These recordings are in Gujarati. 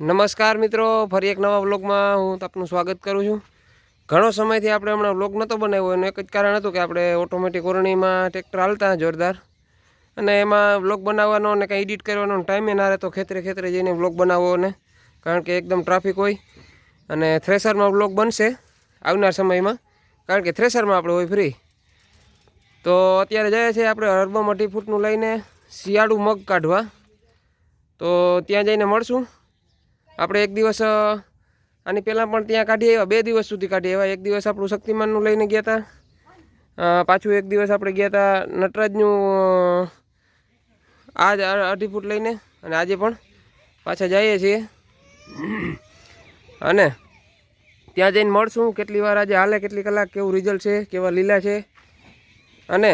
નમસ્કાર મિત્રો, ફરી એક નવા વ્લોગમાં હું આપનું સ્વાગત કરું છું. ઘણો સમયથી આપણે હમણાં વ્લોગ નહોતો બનાવ્યો એનું એક જ કારણ હતું કે આપણે ઓટોમેટિક ઓરણીમાં ટ્રેક્ટર હાલતા જોરદાર. અને એમાં વ્લોગ બનાવવાનો અને કંઈ એડિટ કરવાનો ટાઈમે ના રહેતો ખેતરે ખેતરે જઈને વ્લોગ બનાવવો ને કારણ કે એકદમ ટ્રાફિક હોય અને થ્રેસરમાં વ્લોગ બનશે આવનાર સમયમાં, કારણ કે થ્રેસરમાં આપણે હોય ફ્રી તો અત્યારે જઈએ છીએ આપણે હરબમ અઢી ફૂટનું લઈને શિયાળું મગ કાઢવા. તો ત્યાં જઈને મળશું. આપણે એક દિવસ આની પહેલાં પણ ત્યાં કાઢી આવ્યા. બે દિવસ સુધી કાઢી આવ્યા. એક દિવસ આપણું શક્તિમાનનું લઈને ગયા હતા પાછું એક દિવસ આપણે ગયા હતા નટરાજનું આજ અઢી ફૂટ લઈને અને આજે પણ પાછા જઈએ છીએ. અને ત્યાં જઈને મળશું. કેટલી વાર આજે હાલે, કેટલી કલાક, કેવું રિઝલ્ટ છે, કેવા લીલા છે. અને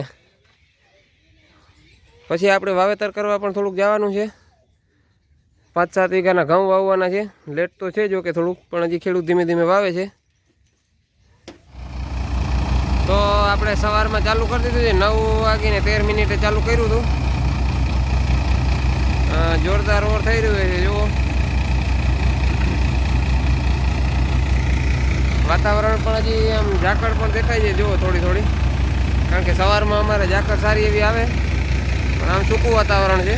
પછી આપણે વાવેતર કરવા પણ થોડુંક જવાનું છે. પાંચ, સાત વીઘાના ઘઉં વાવવાના છે. લેટ તો છે જો કે થોડુંક, પણ હજી ખેડૂત ધીમે ધીમે વાવે છે. તો આપણે સવારમાં ચાલુ કરી દીધું છે. નવ વાગીને તેર મિનિટે ચાલુ કર્યું હતું. જોરદાર ઓવર થઈ રહ્યું છે, જુઓ. વાતાવરણ પણ હજી આમ ઝાકળ પણ દેખાય છે, જુઓ થોડી થોડી. કારણ કે સવારમાં અમારે ઝાકળ સારી એવી આવે. પણ આમ સૂકું વાતાવરણ છે.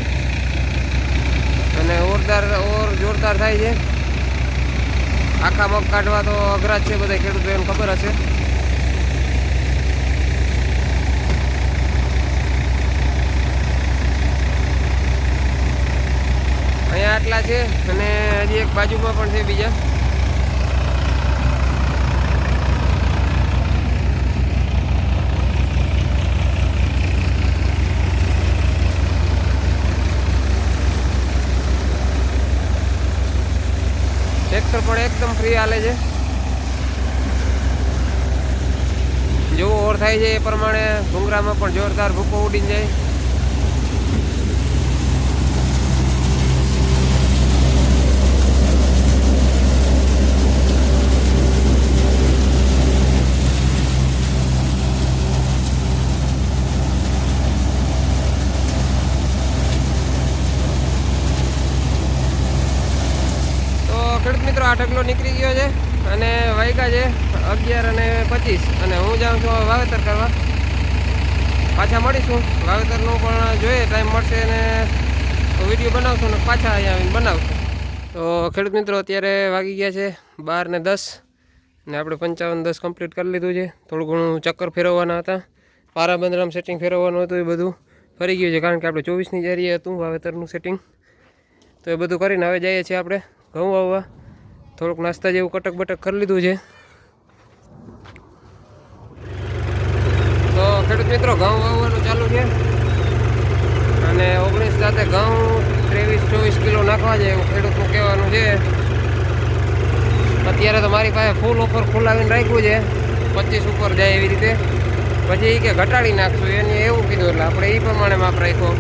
અને ઓરદાર, ઓર જોરદાર થાય છે. આખા મગ કાઢવા તો અઘરા જ છે બધા ખેડૂતો એને ખબર હશે. અહીંયા આટલા છે અને હજી એક બાજુમાં પણ છે બીજા ટ્રેક્ટર પણ એકદમ ફ્રી હાલે છે. જેવો ઓર થાય છે એ પ્રમાણે ભૂંગરામાં પણ જોરદાર ભૂકો ઉડીને જાય તો મિત્રો નીકળી ગયો છે અને વાયગા છે અગિયાર અને પચીસ. અને હું જાઉં છું વાવેતર કરવા. પાછા મળીશું. વાવેતરનું પણ જોઈએ ટાઈમ મળશે અને વીડિયો બનાવશું ને પાછા અહીંયા આવીને બનાવશું. તો ખેડૂત મિત્રો, અત્યારે વાગી ગયા છે બાર ને દસ ને આપણે પંચાવન દસ કમ્પ્લીટ કરી લીધું છે. થોડું ઘણું ચક્કર ફેરવવાના હતા. પારા બંદરામ સેટિંગ ફેરવવાનું હતું એ બધું. ફરી ગયું છે કારણ કે આપણે ચોવીસની જારીએ હતું વાવેતરનું સેટિંગ તો એ બધું કરીને હવે જઈએ છીએ આપણે ઘઉં વાવવા. થોડુંક નાસ્તા જેવું કટક બટક કરી લીધું છે. તો ખેડૂત મિત્રો, ઘઉં વાવવાનું ચાલુ છે. અને ઓગણીસ સાથે ઘઉં ત્રેવીસ, ચોવીસ કિલો નાખવા છે એવું ખેડૂતનું કહેવાનું છે. અત્યારે તો મારી પાસે ફૂલ ઓફર ખુલાવીને રાખ્યું છે. પચીસ ઉપર જાય એવી રીતે. પછી એ કે ઘટાડી નાખશું. એને એવું કીધું એટલે આપણે એ પ્રમાણે માપ રાખ્યો.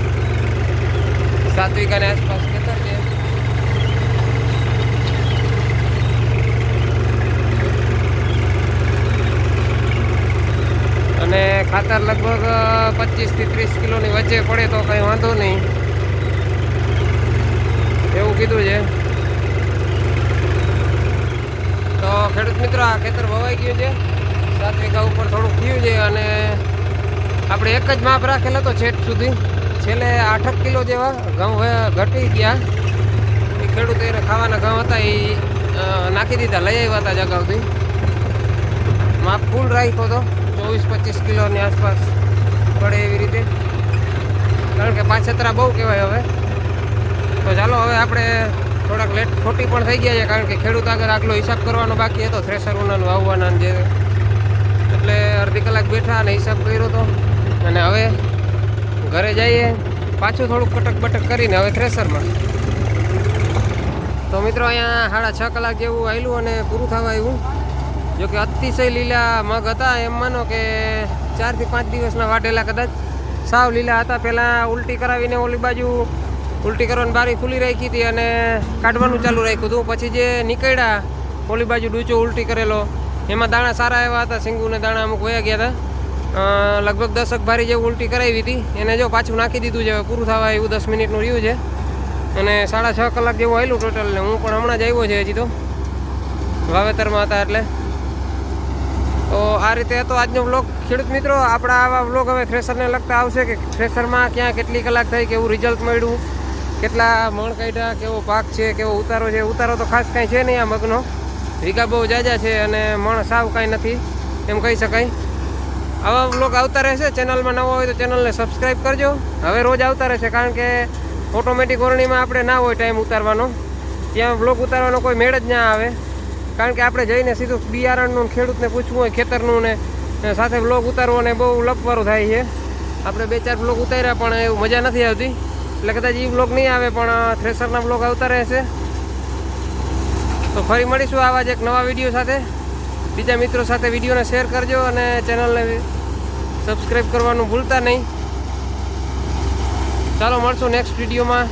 સાત વીઘાની આસપાસ. ખેતર લગભગ પચીસથી ત્રીસ કિલોની વચ્ચે પડે તો કંઈ વાંધો નહીં. એવું કીધું છે. તો ખેડૂત મિત્રો, આ ખેતર વવાઈ ગયું છે. સાત વીઘા ઉપર થોડુંક થયું છે અને આપણે એક જ માપ રાખેલો હતો છેટ સુધી. છેલ્લે આઠક કિલો જેવા ઘઉં ઘટી ગયા. એ ખેડૂત એને ખાવાના ઘઉં હતા એ નાખી દીધા. લઈ આવ્યા હતા જગાવથી માપ ફૂલ રાખ્યો હતો. ચોવીસ પચીસ કિલોની આસપાસ પડે એવી રીતે. કારણ કે પાછતરા બહુ કહેવાય હવે. તો ચાલો હવે આપણે થોડાક લેટ ખોટી પણ થઈ ગયા છે, કારણ કે ખેડૂત આગળ આગલો હિસાબ કરવાનો બાકી હતો. થ્રેસર ઉનાનું વાવવાના ને જે. એટલે અડધી કલાક બેઠા અને હિસાબ કર્યો હતો અને હવે ઘરે જઈએ. પાછું થોડુંક કટક બટક કરીને હવે થ્રેસરમાં તો મિત્રો, અહીંયા સાડા છ કલાક જેવું આવેલું અને પૂરું થવા આવ્યું જો કે અતિશય લીલા મગ હતા, એમ માનો કે ચારથી પાંચ દિવસના વાઢેલા કદાચ. સાવ લીલા હતા. પહેલાં ઉલટી કરાવીને ઓલી બાજુ ઉલટી કરવાની બારી ખુલ્લી રાખી હતી અને કાઢવાનું ચાલુ રાખ્યું હતું. પછી જે નીકળ્યા, ઓલી બાજુ ડૂચો ઉલટી કરેલો, એમાં દાણા સારા એવા હતા. સિંગુને દાણા અમુક વયા ગયા હતા. લગભગ દસક ભારી જેવું ઉલટી કરાવી હતી. એને જો પાછું નાખી દીધું છે પૂરું થવા એવું દસ મિનિટનું રહ્યું છે. અને સાડા છ કલાક જેવું આવેલું ટોટલ ને હું પણ હમણાં જ આવ્યો છે હજી તો. વાવેતરમાં હતા એટલે. તો આ રીતે હતો આજનો વ્લોગ ખેડૂત મિત્રો, આપણા આવા વ્લોગ હવે થ્રેસરને લગતા આવશે કે થ્રેસરમાં ક્યાં કેટલી કલાક થઈ, કેવું રિઝલ્ટ મળ્યું, કેટલા મણ કાઢ્યા, કેવો પાક છે, કેવો ઉતારો છે. ઉતારો તો ખાસ કાંઈ છે નહીં આ મગનો. વીઘા બહુ જાજા છે અને મણ સાવ કાંઈ નથી, એમ કહી શકાય. આવા વ્લોગ આવતા રહેશે. ચેનલમાં નવો હોય તો ચેનલને સબસ્ક્રાઈબ કરજો. હવે રોજ આવતા રહેશે, કારણ કે ઓટોમેટિક ઓરણીમાં આપણે ના હોય ટાઈમ ઉતારવાનો. ત્યાં વ્લોગ ઉતારવાનો કોઈ મેળ જ ના આવે. કારણ કે આપણે જઈને સીધું બિયારણનું ખેડૂતને પૂછવું હોય, ખેતરનું ને સાથે વ્લોગ ઉતારવો ને બહુ લપવારું થાય છે. આપણે બે ચાર વ્લોગ ઉતાર્યા પણ એવું મજા નથી આવતી. એટલે કદાચ એ વ્લોગ નહીં આવે, પણ થ્રેસરના વ્લોગ આવતા રહેશે. તો ફરી મળીશું આવા જ એક નવા વીડિયો સાથે. બીજા મિત્રો સાથે વિડીયોને શેર કરજો અને ચેનલને સબસ્ક્રાઈબ કરવાનું ભૂલતા નહીં. ચાલો મળશું નેક્સ્ટ વિડીયોમાં